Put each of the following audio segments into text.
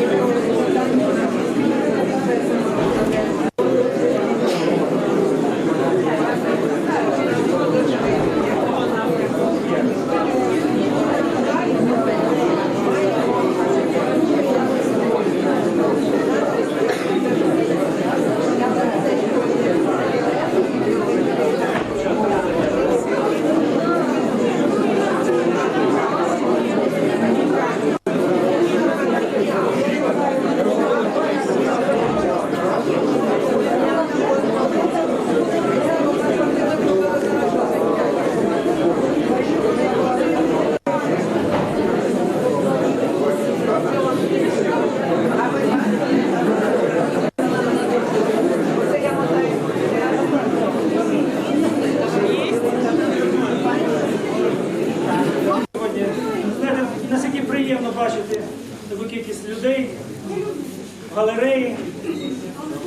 Дякую.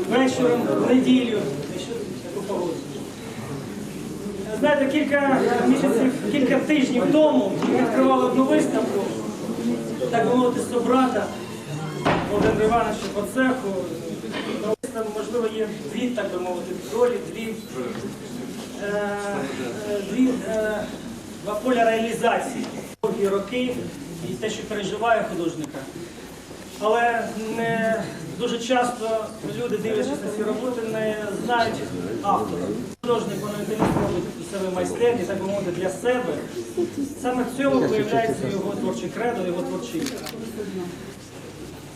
Вечором, в неділю. Погоду. Знаєте, кілька місяців, кілька тижнів тому відкривали одну виставку, так би мовити, собрата Володимира Івановича по цеху. Там, можливо, є дві, так би мовити, долі, дві, е, е, дві е, два поля реалізації. Довгі роки і те, що переживає художника. Але не дуже часто люди, дивлячись на ці роботи, не знають автора. Художник монументаліст робить себе майстерні, так би для себе. Саме в цьому виявляється його творчий кредо, його творчість.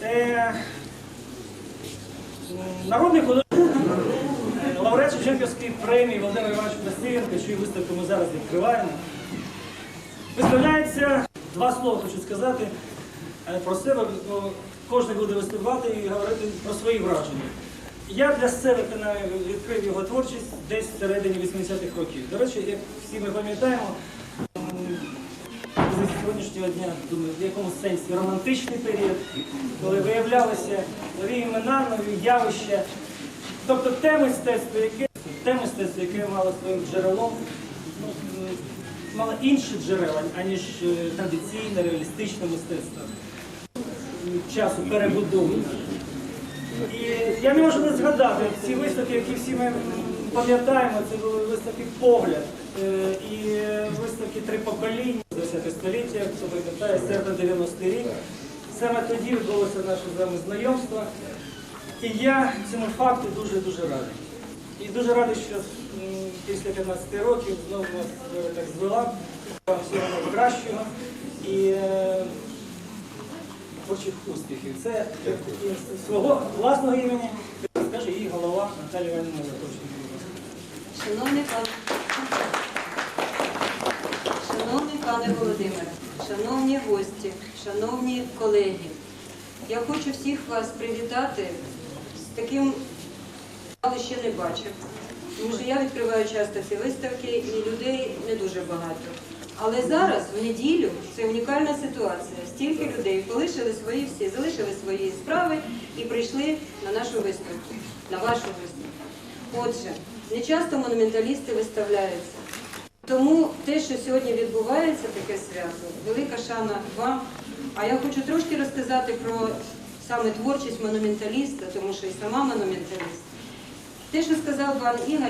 Е, Народний художник, лауреат Шевченківської премії Володимир Іванович Василенко, чию виставку ми зараз відкриваємо. Виставляється, два слова хочу сказати е, про себе, кожен буде виступати і говорити про свої враження. Я для себе відкрив його творчість десь в середині 80-х років. До речі, як всі ми пам'ятаємо, з сьогоднішнього дня, думаю, в якому сенсі романтичний період, коли виявлялися нові імена, нові явища. Тобто те мистецтво, яке, те мистецтво, яке мало своїм джерелом, ну, мало інші джерела, аніж е, традиційне, реалістичне мистецтво часу перебудови. І я не можу не згадати ці виставки, які всі ми пам'ятаємо, це були виставки погляд е, і виставки три покоління 10 століття, хто пам'ятає, серпень 90 рік. Саме тоді відбулося наше з вами знайомство. І я цьому факту дуже-дуже радий. І дуже радий, що після 15 років знову нас так звела. Вам всього найкращого. І е, творчих успіхів. Це свого власного імені скаже її голова Наталія Іванівна Заточна. Шановний пан... Шановний пане Володимире, шановні гості, шановні колеги, я хочу всіх вас привітати з таким, але ще не бачив. Тому що я відкриваю часто ці виставки і людей не дуже багато. Але зараз, в неділю, це унікальна ситуація. Стільки людей полишили свої всі, залишили свої справи і прийшли на нашу виставку, на вашу виставку. Отже, не часто монументалісти виставляються. Тому те, що сьогодні відбувається, таке свято, велика шана вам. А я хочу трошки розказати про саме творчість монументаліста, тому що і сама монументаліст. Те, що сказав пан Ігор,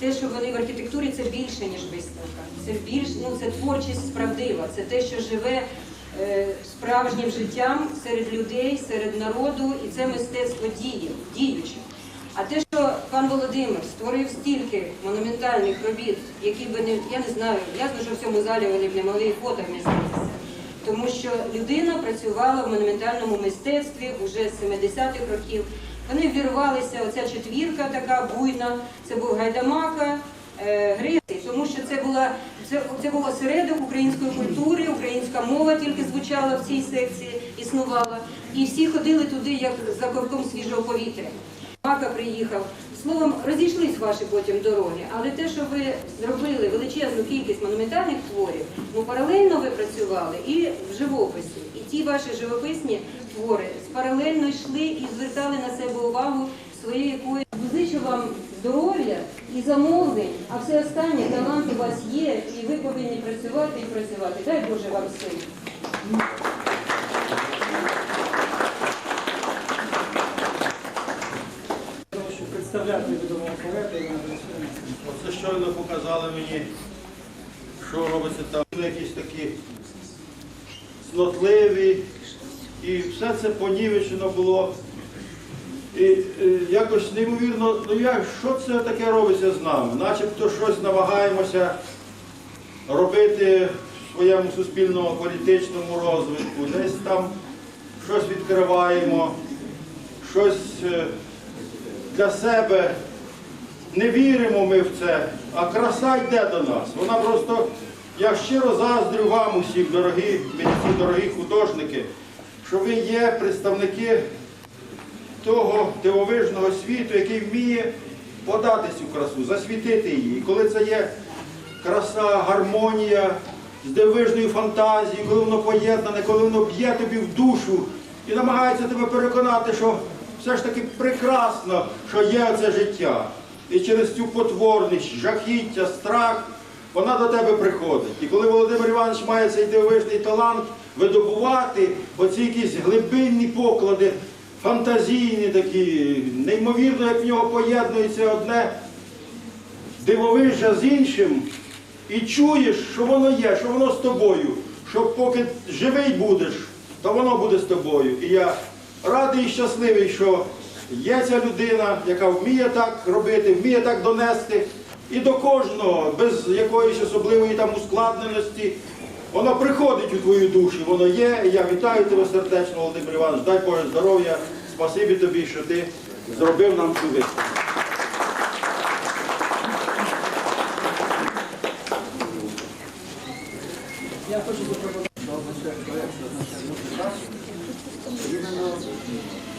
те, що вони в архітектурі, це більше, ніж виставка. Це більш, ну, це творчість справдива, це те, що живе е, справжнім життям серед людей, серед народу, і це мистецтво діє, діюче. А те, що пан Володимир створив стільки монументальних робіт, які би не я не знаю, ясно, що в цьому залі вони б не могли і фото вміститися. Тому що людина працювала в монументальному мистецтві вже з 70-х років. Вони ввірвалися, оця четвірка така буйна, це був Гайдамака, е, тому що це була це, це був осередок української культури, українська мова тільки звучала в цій секції, існувала. І всі ходили туди, як за ковтком свіжого повітря. Мака приїхав. Словом, розійшлись ваші потім дороги, але те, що ви зробили величезну кількість монументальних творів, ну паралельно ви працювали і в живописі. І ті ваші живописні твори паралельно йшли і звертали на себе увагу своєю якоюсь. Зичу вам здоров'я і замовлень, а все останнє талант у вас є, і ви повинні працювати і працювати. Дай Боже вам сил. Представляти відомого поета Оце щойно показали мені, що робиться там. Якісь такі снотливі. І все це понівечено було. І е, якось неймовірно, ну як, що це таке робиться з нами? Начебто щось намагаємося робити в своєму суспільному політичному розвитку, десь там щось відкриваємо, щось е, для себе не віримо ми в це, а краса йде до нас. Вона просто, я щиро заздрю вам усім, дорогі митці, дорогі художники, що ви є представники того дивовижного світу, який вміє подати цю красу, засвітити її. І коли це є краса, гармонія, з дивовижною фантазією, коли воно поєднане, коли воно б'є тобі в душу і намагається тебе переконати, що все ж таки прекрасно, що є це життя. І через цю потворність, жахіття, страх, вона до тебе приходить. І коли Володимир Іванович має цей дивовижний талант видобувати оці якісь глибинні поклади, фантазійні такі, неймовірно, як в нього поєднується одне дивовижа з іншим, і чуєш, що воно є, що воно з тобою, що поки живий будеш, то воно буде з тобою. І я радий і щасливий, що є ця людина, яка вміє так робити, вміє так донести. І до кожного, без якоїсь особливої там ускладненості, воно приходить у твою душу, воно є. Я вітаю тебе сердечно, Володимир Іванович, дай Боже здоров'я, спасибі тобі, що ти зробив нам цю виставку. Я хочу запропонувати. іменно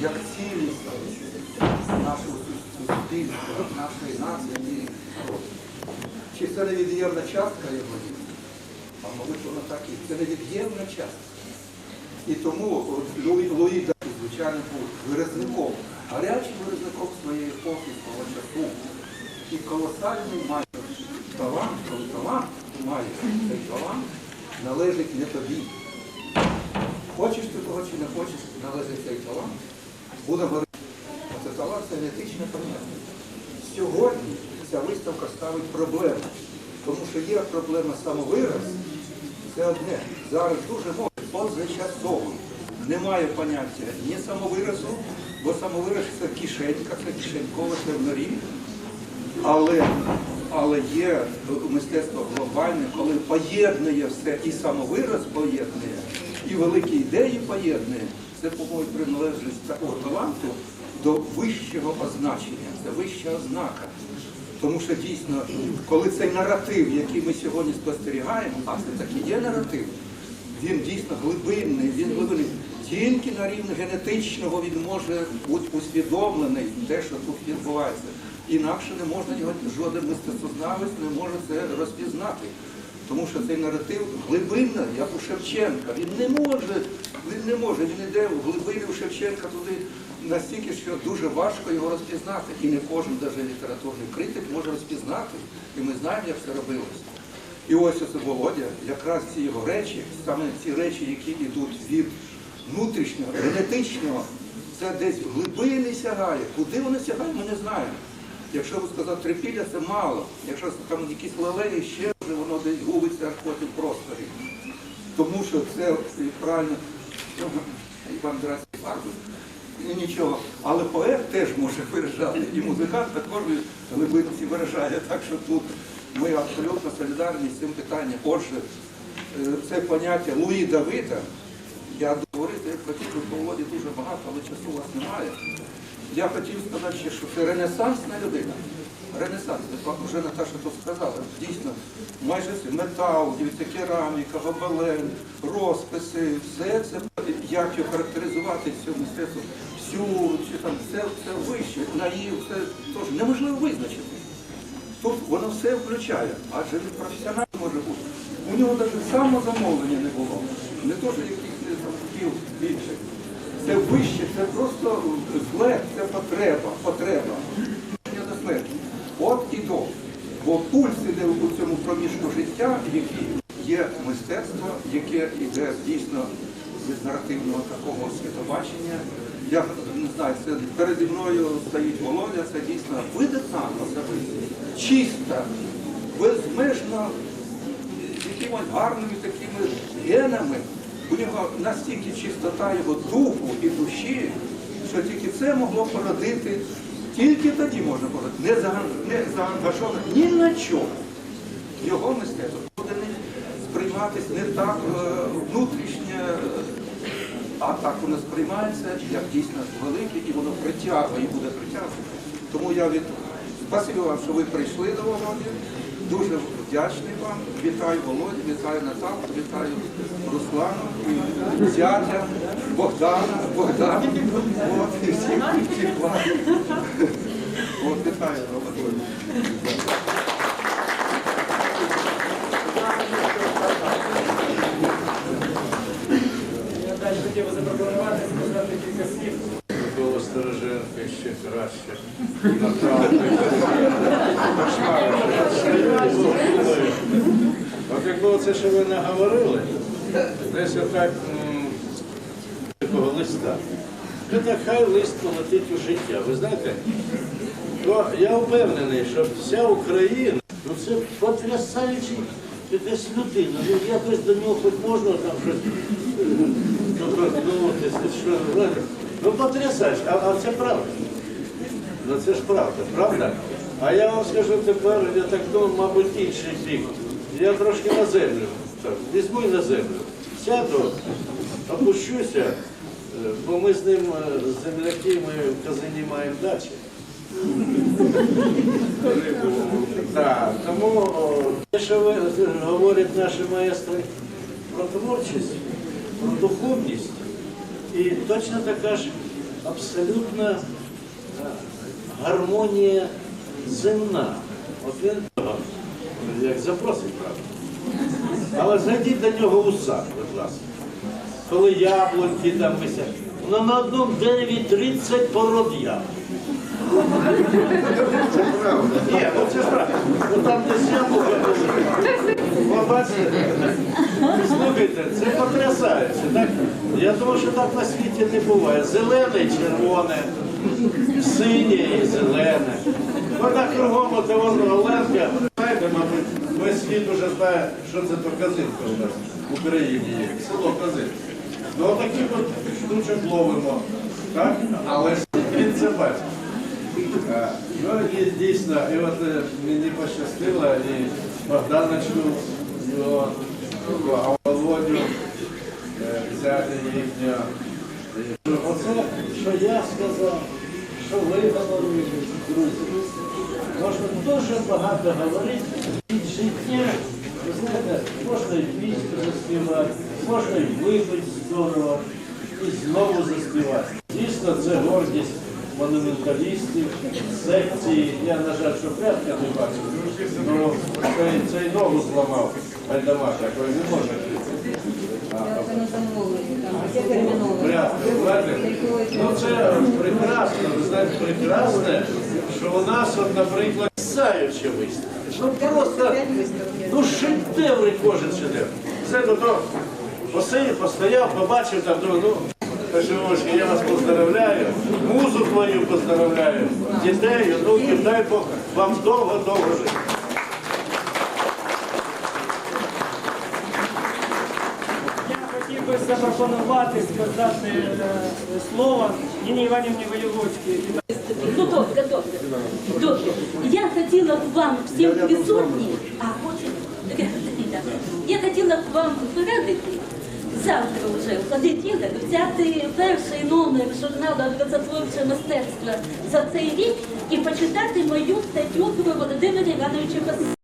як цілість нашого суспільства, нашої нації. Чи це невід'ємна частка його? А мабуть, воно так і це невід'ємна частка. І тому от Луї, Луї Дафі, звичайно, був виразником, гарячим виразником своєї епохи, свого часу. І колосальний має талант, коли талант має цей талант, належить не тобі. Хочеш ти того чи не хочеш, належить цей талант. Буде говорити, це талант це генетичне поняття. Сьогодні ця виставка ставить проблему. Тому що є проблема самовираз, це одне. Зараз дуже може позачасово. Немає поняття ні самовиразу, бо самовираз це кишенька, це в норі. Але, але є мистецтво глобальне, коли поєднує все, і самовираз поєднує, і великі ідеї поєднує. Це, по-моєму, приналежність такого таланту до вищого означення, це вища ознака. Тому що дійсно, коли цей наратив, який ми сьогодні спостерігаємо, а це таки є наратив, він дійсно глибинний, він глибинний. Тільки на рівні генетичного він може бути усвідомлений, те, що тут відбувається. Інакше не можна його, жоден мистецтвознавець не може це розпізнати. Тому що цей наратив глибинний, як у Шевченка. Він не може, він не може, він йде в глибину Шевченка туди настільки, що дуже важко його розпізнати. І не кожен, навіть літературний критик, може розпізнати. І ми знаємо, як це робилось. І ось оце Володя, якраз ці його речі, саме ці речі, які йдуть від внутрішнього, генетичного, це десь глибини сягає. Куди вони сягають, ми не знаємо. Якщо ви сказати трипілля, це мало. Якщо там якісь лалеї, ще вже воно десь губиться аж потім в просторі. Тому що це правильно ну, Іван Драський фарби. Ну нічого. Але поет теж може виражати, і музикант також глибинці виражає. Так що тут ми абсолютно солідарні з цим питанням. Отже, е, це поняття Луї Давида, я говорити хотів би по Володі дуже багато, але часу у вас немає. Я хотів сказати, ще, що це ренесансна людина. Ренесанс, вже Наташа тут сказала, дійсно, майже все, метал, кераміка, гобелен, розписи, все це, як його характеризувати цю мистецтво, всю, чи там, все, все вище, наїв, все теж неможливо визначити. Тут воно все включає, адже він професіонал може бути. У нього навіть самозамовлення не було. Не то, що якихось спів більше. Це вище, це просто зле, це потреба, потреба. До смерті. От і до. Бо пульс іде у цьому проміжку життя, який є мистецтво, яке йде дійсно від наративного такого світобачення. Я не знаю, це переді мною стоїть Володя, це дійсно видатна особистість, чиста, безмежно з якимось гарними такими генами. У нього настільки чистота його духу і душі, що тільки це могло породити, тільки тоді можна породити, не, заан- не заангажовано ні на чому. Його мистецтво буде не сприйматись не так е, внутрішнє, а так воно сприймається як дійсно велике, і воно притягує, і буде притягувати. Тому я від спасибі вам, що ви прийшли до Володі. Дуже вдячний вам. Вітаю Володю, вітаю Наталку, вітаю Руслану, зятя, Богдана, Богдана. От, і всіх, всіх вас. От, вітаю Володю. Іванович хотів би запропонувати сказати кілька слів. Микола Стороженко ще краще. Направду. От якби це, що ви наговорили, десь отак такого листа. Ну так хай лист полетить у життя. Ви знаєте, то я впевнений, що вся Україна, ну це потрясаючий якась людина. Ну якось до нього хоч можна там щось е, доторкнутися, що. Ну потрясаючий, а, а це правда. Ну це ж правда, правда? А я вам скажу тепер, я так думаю, мабуть, інший бік. Я трошки на землю. Так, візьму на землю. Сяду, опущуся, е, бо ми з ним е, земляки, ми в казині маємо дачі. Тому те, що е, говорять наші маестри про творчість, про духовність, і точно така ж абсолютна е, гармонія земна. От він як запросить, правда. Але зайдіть до нього у сад, будь ласка. Коли яблуньки там висять. Ну на одному дереві 30 пород яблук. Це правда. Ні, ну це ж правда. Ну там десь яблука були. Побачите? Слухайте, це потрясаюче. Так? Я думаю, що так на світі не буває. Зелене червоне, синє і зелене. Отак кругом от вон Оленка. Знаєте, мабуть, весь світ уже знає, що це то казинка у нас в Україні є. Село Казинка. Ну отаких от штучок ловимо. Так? Але він це бачить. Е, Ну і дійсно, і от е, мені пощастило, і Богданочку, його, а Володю е, взяти. І Оце, що я сказав, що ви говорили, друзі. Можна дуже багато говорити від життя. Ви знаєте, можна і пісню заспівати, можна і випити здорово, і знову заспівати. Дійсно, це гордість монументалістів, секції. Я, на жаль, що прятка не бачив. Ну, цей, цей ногу зламав Гайдамак, який не може. Це на замовлення, це терміново. Ну це прекрасно, ви знаєте, прекрасне, що у нас, от, наприклад, саюче виставка. Ну просто, ну шедеври кожен шедевр. Знаєте, то посидів, постояв, побачив там, думаю, ну, Пашевошки, я вас поздравляю, музу твою поздравляю, дітей, онуків, дай Бог вам довго-довго жити. Хотів би запропонувати сказати е, слово Ніні Іванівні Воєводській. Ну добре, добре. Добре. Я хотіла б вам всім присутнім, а хочу, я хотіла б вам порадити завтра вже, в понеділок, взяти перший номер журналу «Образотворче мистецтво за цей рік і почитати мою статтю про Володимира Івановича Косина.